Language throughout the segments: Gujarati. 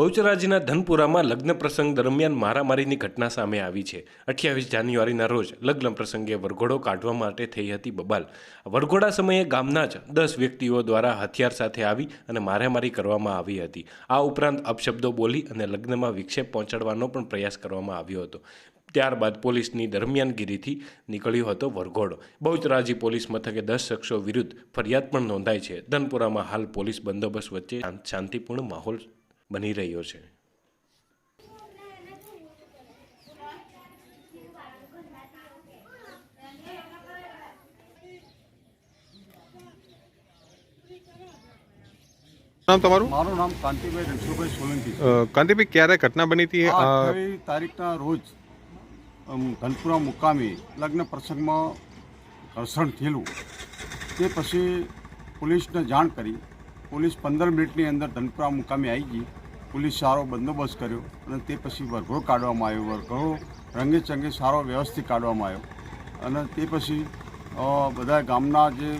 બહુચરાજીના ધનપુરામાં લગ્ન પ્રસંગ દરમિયાન મારામારીની ઘટના સામે આવી છે. અઠ્યાવીસ જાન્યુઆરીના રોજ લગ્ન પ્રસંગે વરઘોડો કાઢવા માટે થઈ હતી બબાલ. વરઘોડા સમયે ગામના જ દસ વ્યક્તિઓ દ્વારા હથિયાર સાથે આવી અને મારામારી કરવામાં આવી હતી. આ ઉપરાંત અપશબ્દો બોલી અને લગ્નમાં વિક્ષેપ પહોંચાડવાનો પણ પ્રયાસ કરવામાં આવ્યો હતો. ત્યારબાદ પોલીસની દરમિયાનગીરીથી નીકળ્યો હતો વરઘોડો. બહુચરાજી પોલીસ મથકે દસ શખ્સો વિરુદ્ધ ફરિયાદ પણ નોંધાઈ છે. ધનપુરામાં હાલ પોલીસ બંદોબસ્ત વચ્ચે શાંતિપૂર્ણ માહોલ બની રહ્યો છે. નામ તમારું? મારું નામ કાંતિભાઈ રણછોડભાઈ સોલંકી. કાંતિભાઈ ક્યારે ઘટના બની હતી? આ તારીખના રોજ ધનપુરા મુકામે લગ્ન પ્રસંગમાં ઘર્ષણ થયેલું. તે પછી પોલીસને જાણ કરી. પોલીસ પંદર મિનિટની અંદર ધનપુરા મુકામે આવી ગઈ. પોલીસ સારો બંદોબસ્ત કર્યો અને તે પછી વરઘોડો કાઢવામાં આવ્યો. વરઘોડો રંગે સારો વ્યવસ્થિત કાઢવામાં આવ્યો. અને તે પછી બધા ગામના જે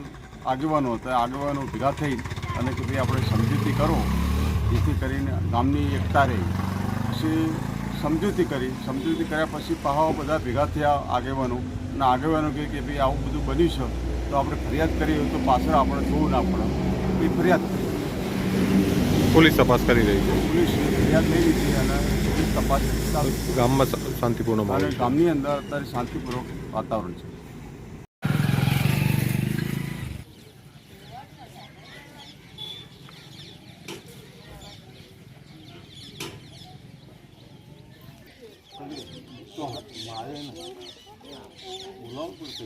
આગેવાનો હતા, આગેવાનો ભેગા થઈ અને કે ભાઈ આપણે સમજૂતી કરો. જેથી કરીને ગામની એકતા રહી. પછી સમજૂતી કરી. સમજૂતી કર્યા પછી પાહા બધા ભેગા થયા આગેવાનો. અને આગેવાનો કહે કે ભાઈ આવું બધું બન્યું છે, તો આપણે ફરિયાદ કરીએ તો પાછળ આપણે જોવું ના પડે. એ ફરિયાદ કરી. પોલીસ તપાસ કરી રહી છે પોલીસ ફરિયાદ લઈ લીધી અને પોલીસ તપાસ ચાલુ છે. ગામમાં શા- શાંતિપૂર્ણ માહોલ અને છે ગામની અંદર અત્યારે શાંતિપૂર્વક વાતાવરણ છે તો મારે ને બોલાવવું પડશે